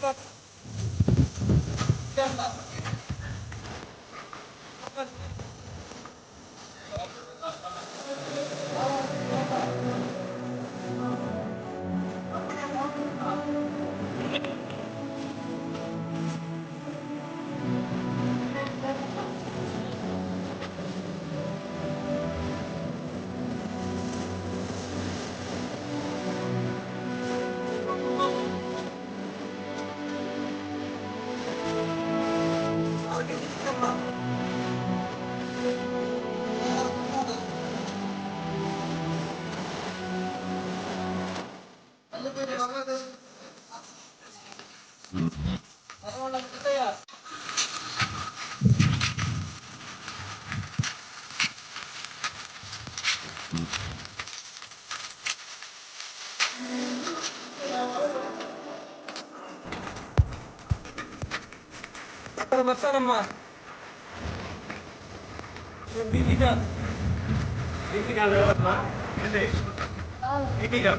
That's Selamat lagu kita ya Masarama. Lewat, Ma. Gede. Bibida.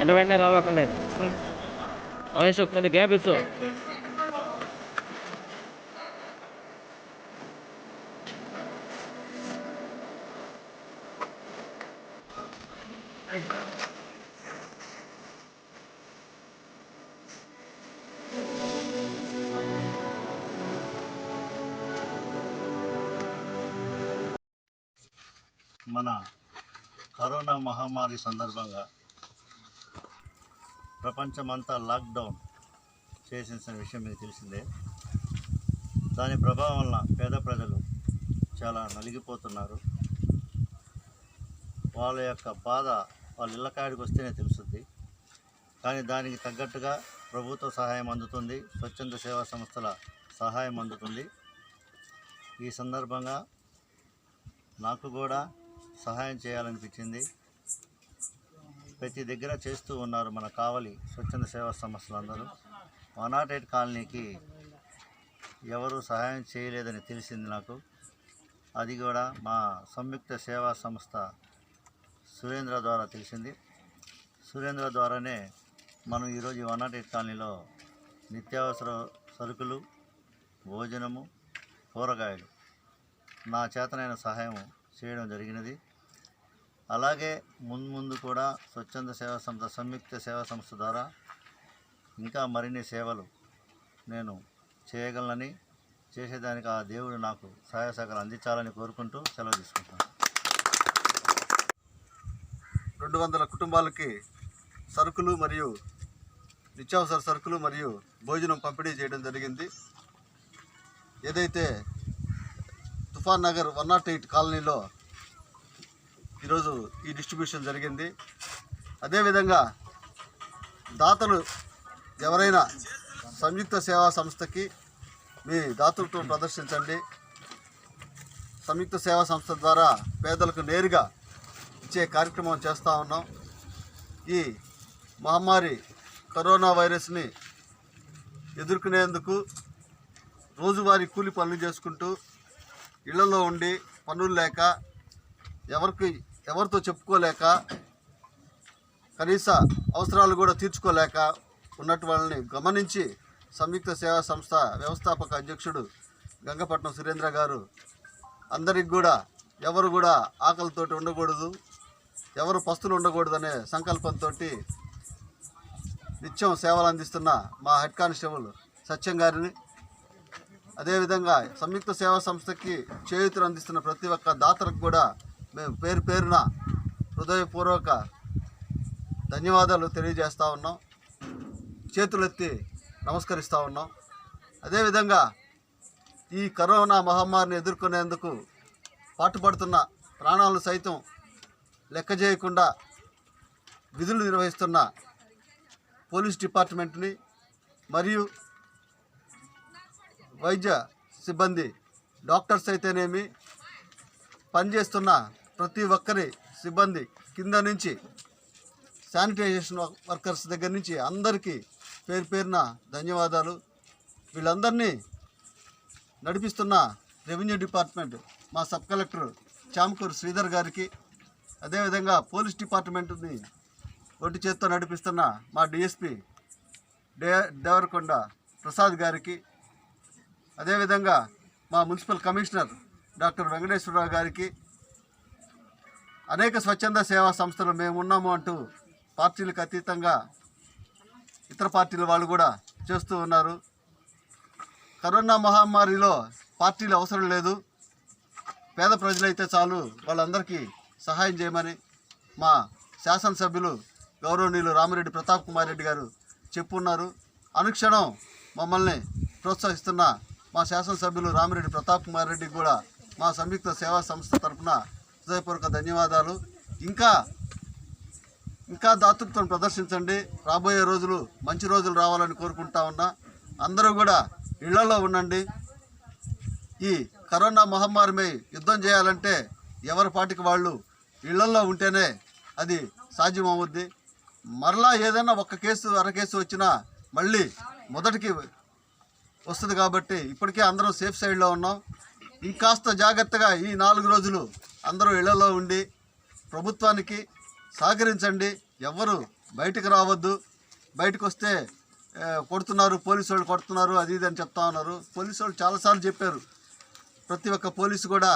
ఎండ వెంటనే రావకండి వయసు కొద్ది గ్యాప్ ఇస్తూ మన కరోనా మహమ్మారి సందర్భంగా ప్రపంచమంతా లాక్డౌన్ చేసిన విషయం మీకు తెలిసిందే. దాని ప్రభావం వల్ల పేద ప్రజలు చాలా నలిగిపోతున్నారు. వాళ్ళ యొక్క బాధ వాళ్ళ ఇళ్ళ కాడికి వస్తేనే తెలుస్తుంది కానీ దానికి తగ్గట్టుగా ప్రభుత్వ సహాయం అందుతుంది. స్వచ్ఛంద సేవా సంస్థల సహాయం అందుతుంది. ఈ సందర్భంగా నాకు కూడా సహాయం చేయాలనిపించింది. ప్రతి దగ్గర చేస్తూ ఉన్నారు మన కావలి స్వచ్ఛంద సేవా సంస్థలు అందరూ వన్ నాట్ ఎయిట్ కాలనీకి ఎవరు సహాయం చేయలేదని తెలిసింది నాకు. అది కూడా మా సంయుక్త సేవా సంస్థ సురేంద్ర ద్వారా తెలిసింది. సురేంద్ర ద్వారానే మనం ఈరోజు వన్ నాట్ ఎయిట్ కాలనీలో నిత్యావసర సరుకులు భోజనము కూరగాయలు నా చేతనైన సహాయం చేయడం జరిగినది. అలాగే ముందు ముందు కూడా స్వచ్ఛంద సేవా సంస్థ సంయుక్త సేవా సంస్థ ద్వారా ఇంకా మరిన్ని సేవలు నేను చేయగలనని చేసేదానికి ఆ దేవుడు నాకు సహాయ సహకారం అందించాలని కోరుకుంటూ సెలవు తీసుకుంటాను రెండు వందల కుటుంబాలకి సరుకులు మరియు నిత్యావసర సరుకులు మరియు భోజనం పంపిణీ చేయడం జరిగింది. ఏదైతే తుఫాన్ నగర్ వన్ నాట్ ఎయిట్ కాలనీలో ఈరోజు ఈ డిస్ట్రిబ్యూషన్ జరిగింది. అదేవిధంగా దాతలు ఎవరైనా సంయుక్త సేవా సంస్థకి మీ దాతృత్వం ప్రదర్శించండి. సంయుక్త సేవా సంస్థ ద్వారా పేదలకు నేరుగా ఇచ్చే కార్యక్రమం చేస్తూ ఉన్నాం. ఈ మహమ్మారి కరోనా వైరస్ని ఎదుర్కొనేందుకు రోజువారీ కూలి పనులు చేసుకుంటూ ఇళ్ళలో ఉండి పనులు లేక ఎవరికి ఎవరితో చెప్పుకోలేక కనీస అవసరాలు కూడా తీర్చుకోలేక ఉన్నట్టు వాళ్ళని గమనించి సంయుక్త సేవా సంస్థ వ్యవస్థాపక అధ్యక్షుడు గంగపట్నం సురేంద్ర గారు అందరికి కూడా ఎవరు కూడా ఆకలితోటి ఉండకూడదు ఎవరు పస్తులు ఉండకూడదనే సంకల్పంతో నిత్యం సేవలు అందిస్తున్న మా హెడ్ కానిస్టేబుల్ సత్యం గారిని అదేవిధంగా సంయుక్త సేవా సంస్థకి చేయూతులు అందిస్తున్న ప్రతి ఒక్క దాతలకు కూడా మేము పేరు పేరున హృదయపూర్వక ధన్యవాదాలు తెలియజేస్తూ ఉన్నాం. చేతులెత్తి నమస్కరిస్తూ ఉన్నాం. అదేవిధంగా ఈ కరోనా మహమ్మారిని ఎదుర్కొనేందుకు పాటుపడుతున్న ప్రాణాలను సైతం లెక్క చేయకుండా విధులు నిర్వహిస్తున్న పోలీస్ డిపార్ట్మెంట్ని మరియు వైద్య సిబ్బంది డాక్టర్స్ అయితేనేమి పనిచేస్తున్న ప్రతి ఒక్కరి సిబ్బంది కింద నుంచి శానిటైజేషన్ వర్కర్స్ దగ్గర నుంచి అందరికీ పేరు పేరున ధన్యవాదాలు. వీళ్ళందరినీ నడిపిస్తున్న రెవెన్యూ డిపార్ట్మెంట్ మా సబ్ కలెక్టర్ చామకూరు శ్రీధర్ గారికి అదేవిధంగా పోలీస్ డిపార్ట్మెంట్ని ఒంటి చేత్తో నడిపిస్తున్న మా డిఎస్పి డే దేవరకొండ ప్రసాద్ గారికి అదేవిధంగా మా మున్సిపల్ కమిషనర్ డాక్టర్ వెంకటేశ్వరరావు గారికి అనేక స్వచ్ఛంద సేవా సంస్థలు మేము ఉన్నాము అంటూ పార్టీలకు అతీతంగా ఇతర పార్టీల వాళ్ళు కూడా చేస్తూ ఉన్నారు. కరోనా మహమ్మారిలో పార్టీలు అవసరం లేదు. పేద ప్రజలైతే చాలు వాళ్ళందరికీ సహాయం చేయమని మా శాసనసభ్యులు గౌరవనీయులు రామిరెడ్డి ప్రతాప్ కుమార్ రెడ్డి గారు చెప్పున్నారు. అనుక్షణం మమ్మల్ని ప్రోత్సహిస్తున్న మా శాసనసభ్యులు రామిరెడ్డి ప్రతాప్ కుమార్ రెడ్డికి కూడా మా సంయుక్త సేవా సంస్థ తరఫున హృదయపూర్వక ధన్యవాదాలు. ఇంకా ఇంకా దాతృత్వం ప్రదర్శించండి. రాబోయే రోజులు మంచి రోజులు రావాలని కోరుకుంటా ఉన్నా. అందరూ కూడా ఇళ్ళలో ఉండండి. ఈ కరోనా మహమ్మారిపై యుద్ధం చేయాలంటే ఎవరి పాటికి వాళ్ళు ఇళ్ళలో ఉంటేనే అది సాధ్యమవుద్ది. మరలా ఏదైనా ఒక్క కేసు అర కేసు వచ్చినా మళ్ళీ మొదటికి వస్తుంది కాబట్టి ఇప్పటికే అందరం సేఫ్ సైడ్లో ఉన్నాం. ఇంకాస్త జాగ్రత్తగా ఈ నాలుగు రోజులు అందరూ ఇళ్ళలో ఉండి ప్రభుత్వానికి సహకరించండి. ఎవ్వరు బయటకు రావద్దు. బయటకు వస్తే కొడుతున్నారు పోలీసు వాళ్ళు కొడుతున్నారు అది ఇది అని చెప్తా ఉన్నారు. పోలీసు వాళ్ళు చాలాసార్లు చెప్పారు. ప్రతి ఒక్క పోలీసు కూడా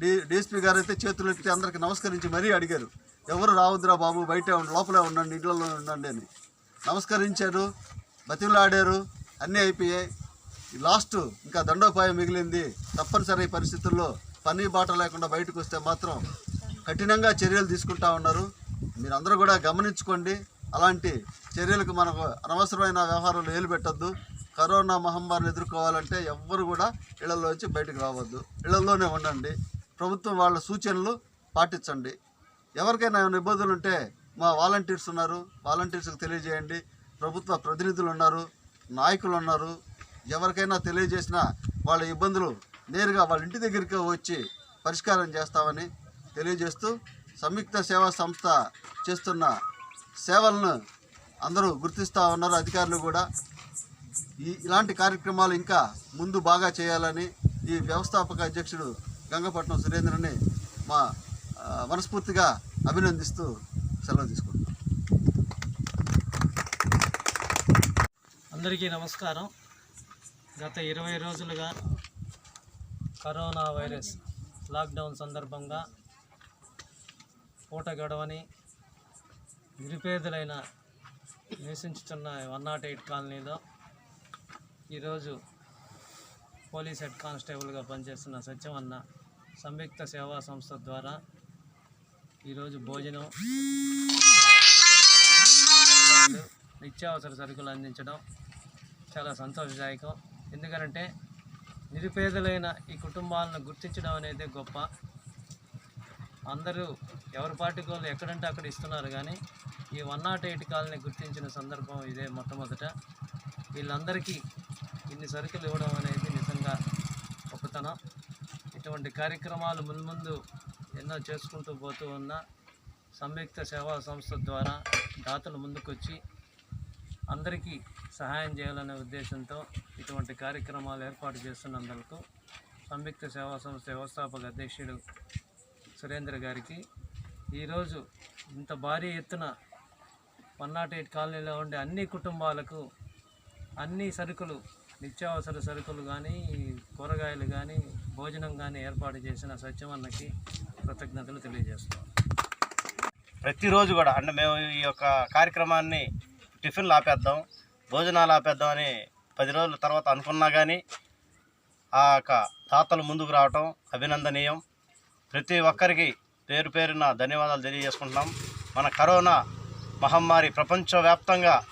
డి డిఎస్పీ గారు అయితే చేతులు ఎత్తి అందరికి నమస్కరించి మరీ అడిగారు. ఎవరు రావద్దురా బాబు బయటే ఉండి లోపలే ఉండండి ఇళ్ళలో ఉండండి అని. నమస్కరించారు బతిమలాడారు అన్నీ అయిపోయాయి. లాస్ట్ ఇంకా దండోపాయం మిగిలింది. తప్పనిసరి పరిస్థితుల్లో పని బాట లేకుండా బయటకు వస్తే మాత్రం కఠినంగా చర్యలు తీసుకుంటా ఉన్నారు. మీరందరూ కూడా గమనించుకోండి. అలాంటి చర్యలకు మనకు అనవసరమైన వ్యవహారాలు ఏలు పెట్టద్దు కరోనా మహమ్మారిని ఎదుర్కోవాలంటే ఎవ్వరు కూడా ఇళ్ళలోంచి బయటకు రావద్దు. ఇళ్ళలోనే ఉండండి. ప్రభుత్వం వాళ్ళ సూచనలు పాటించండి. ఎవరికైనా ఏమైనా ఇబ్బందులు ఉంటే మా వాలంటీర్స్ ఉన్నారు. వాలంటీర్స్కి తెలియజేయండి. ప్రభుత్వ ప్రతినిధులు ఉన్నారు. నాయకులు ఉన్నారు. ఎవరికైనా తెలియజేసిన వాళ్ళ ఇబ్బందులు నేరుగా వాళ్ళ ఇంటి దగ్గరికి వచ్చి పరిష్కారం చేస్తామని తెలియజేస్తూ సంయుక్త సేవా సంస్థ చేస్తున్న సేవలను అందరూ గుర్తిస్తూ ఉన్నారు. అధికారులు కూడా ఈ ఇలాంటి కార్యక్రమాలు ఇంకా ముందు బాగా చేయాలని ఈ వ్యవస్థాపక అధ్యక్షుడు గంగపట్నం సురేంద్రని మా మనస్ఫూర్తిగా అభినందిస్తూ సెలవు తీసుకుంటున్నాం. అందరికీ నమస్కారం. గత ఇరవై రోజులుగా కరోనా వైరస్ లాక్డౌన్ సందర్భంగా పూట గడవని నిరుపేదలైన నివసించుతున్న వన్ నాట్ ఎయిట్ కాలనీలో ఈరోజు పోలీస్ హెడ్ కానిస్టేబుల్గా పనిచేస్తున్న సత్యమన్న సంయుక్త సేవా సంస్థ ద్వారా ఈరోజు భోజనం నిత్యావసర సరుకులు అందించడం చాలా సంతోషదాయకం. ఎందుకంటే నిరుపేదలైన ఈ కుటుంబాలను గుర్తించడం అనేది గొప్ప. అందరూ ఎవరి పార్టీ వాళ్ళు ఎక్కడంటే అక్కడ ఇస్తున్నారు కానీ ఈ వన్ నాట్ ఎయిట్ కాలనీ గుర్తించిన సందర్భం ఇదే మొట్టమొదట. వీళ్ళందరికీ ఇన్ని సరుకులు ఇవ్వడం అనేది నిజంగా గొప్పతనం. ఇటువంటి కార్యక్రమాలు మున్ముందు ఎన్నో చేసుకుంటూ పోతూ ఉన్న సంయుక్త సేవా సంస్థ ద్వారా దాతలు ముందుకొచ్చి అందరికీ సహాయం చేయాలనే ఉద్దేశంతో ఇటువంటి కార్యక్రమాలు ఏర్పాటు చేస్తున్నందుకు సంయుక్త సేవా సంస్థ వ్యవస్థాపక అధ్యక్షుడు సురేంద్ర గారికి ఈరోజు ఇంత భారీ ఎత్తున వన్ నాట్ ఎయిట్ కాలనీలో ఉండే అన్ని కుటుంబాలకు అన్ని సరుకులు నిత్యావసర సరుకులు కానీ కూరగాయలు కానీ భోజనం కానీ ఏర్పాటు చేసిన సత్యమన్నకి కృతజ్ఞతలు తెలియజేస్తున్నాం. ప్రతిరోజు కూడా అంటే మేము ఈ యొక్క కార్యక్రమాన్ని టిఫిన్లు ఆపేద్దాం భోజనాలు ఆపేద్దాం అని పది రోజుల తర్వాత అనుకున్నా కానీ ఆ యొక్క తాతలు ముందుకు రావటం అభినందనీయం. ప్రతి ఒక్కరికి పేరు పేరున ధన్యవాదాలు తెలియజేసుకుంటున్నాం. మన కరోనా మహమ్మారి ప్రపంచవ్యాప్తంగా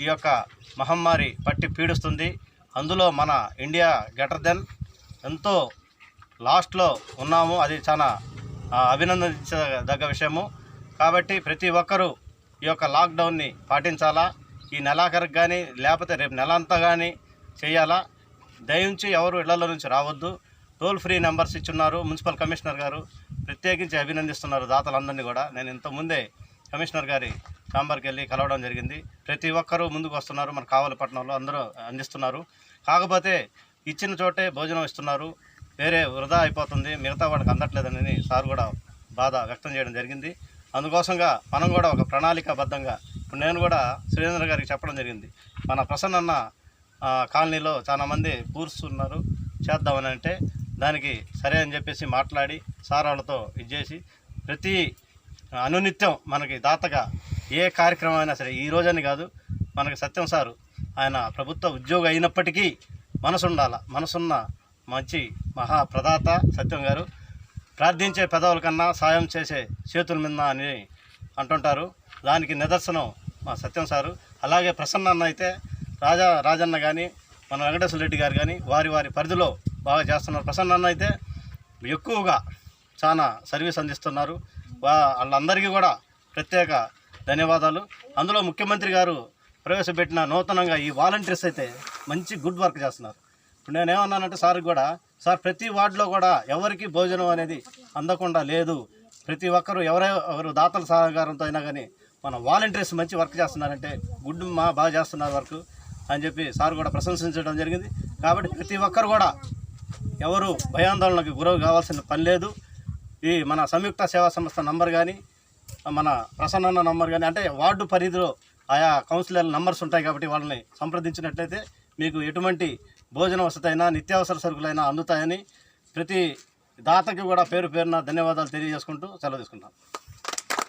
ఈ యొక్క మహమ్మారి పట్టి పీడిస్తుంది. అందులో మన ఇండియా గెటర్ దెన్ ఎంతో లాస్ట్లో ఉన్నాము. అది చాలా అభినందించదగ్గ విషయము. కాబట్టి ప్రతి ఒక్కరూ ఈ యొక్క లాక్డౌన్ని పాటించాలా? ఈ నెలాఖరికి కానీ లేకపోతే రేపు నెల అంతా కానీ చేయాలా? దయించి ఎవరు ఇళ్ళలో నుంచి రావద్దు. టోల్ ఫ్రీ నెంబర్స్ ఇచ్చున్నారు మున్సిపల్ కమిషనర్ గారు. ప్రత్యేకించి అభినందిస్తున్నారు దాతలందరినీ కూడా. నేను ఇంతకుముందే కమిషనర్ గారి ఛాంబర్కి వెళ్ళి కలవడం జరిగింది. ప్రతి ఒక్కరూ ముందుకు వస్తున్నారు. మన కావలపట్నంలో అందరూ అందిస్తున్నారు. కాకపోతే ఇచ్చిన చోటే భోజనం ఇస్తున్నారు. వేరే వృధా అయిపోతుంది. మిగతా వాళ్ళకి అందట్లేదని సార్ కూడా బాధ వ్యక్తం చేయడం జరిగింది. అందుకోసంగా మనం కూడా ఒక ప్రణాళికాబద్ధంగా ఇప్పుడు నేను కూడా సురేంద్ర గారికి చెప్పడం జరిగింది. మన ప్రసన్న కాలనీలో చాలామంది కూర్చున్నారు చేద్దామని అంటే దానికి సరే అని చెప్పేసి మాట్లాడి సారాలతో ఇచ్చేసి ప్రతి అనునిత్యం మనకి దాతగా ఏ కార్యక్రమం అయినా సరే ఈ రోజని కాదు మనకి సత్యం సారు ఆయన ప్రభుత్వ ఉద్యోగి అయినప్పటికీ మనసు ఉండాల మనసున్న మంచి మహా ప్రదాత సత్యం గారు. ప్రార్థించే పెదవుల కన్నా సాయం చేసే చేతుల మీద అని అంటుంటారు. దానికి నిదర్శనం మా సత్యం సారు. అలాగే ప్రసన్న అన్న అయితే రాజా రాజన్న కానీ మన వెంకటేశ్వర రెడ్డి గారు కానీ వారి వారి పరిధిలో బాగా చేస్తున్నారు. ప్రసన్న అన్న అయితే ఎక్కువగా చాలా సర్వీస్ అందిస్తున్నారు. వాళ్ళందరికీ కూడా ప్రత్యేక ధన్యవాదాలు. అందులో ముఖ్యమంత్రి గారు ప్రవేశపెట్టిన నూతనంగా ఈ వాలంటీర్స్ అయితే మంచి గుడ్ వర్క్ చేస్తున్నారు. ఇప్పుడు నేనేమన్నానంటే సార్ కూడా సార్ ప్రతి వార్డులో కూడా ఎవరికి భోజనం అనేది అందకుండా లేదు. ప్రతి ఒక్కరు ఎవరో ఎవరు దాతల సహకారంతో అయినా కానీ మన వాలంటీర్స్ మంచి వర్క్ చేస్తున్నారంటే గుడ్ మా బాగా చేస్తున్నారు వర్క్ అని చెప్పి సార్ కూడా ప్రశంసించడం జరిగింది. కాబట్టి ప్రతి ఒక్కరు కూడా ఎవరు భయాందోళనకు గురవు కావాల్సిన పని లేదు. ఈ మన సంయుక్త సేవా సంస్థ నంబర్ కానీ మన ప్రసన్న నంబర్ కానీ అంటే వార్డు పరిధిలో ఆయా కౌన్సిలర్ నంబర్స్ ఉంటాయి కాబట్టి వాళ్ళని సంప్రదించినట్లయితే మీకు ఎటువంటి భోజన వసతైనా నిత్యావసర సరుకులైనా అందుతాయని ప్రతి దాతకి కూడా పేరు పేరున ధన్యవాదాలు తెలియజేసుకుంటూ సెలవు తీసుకుంటాను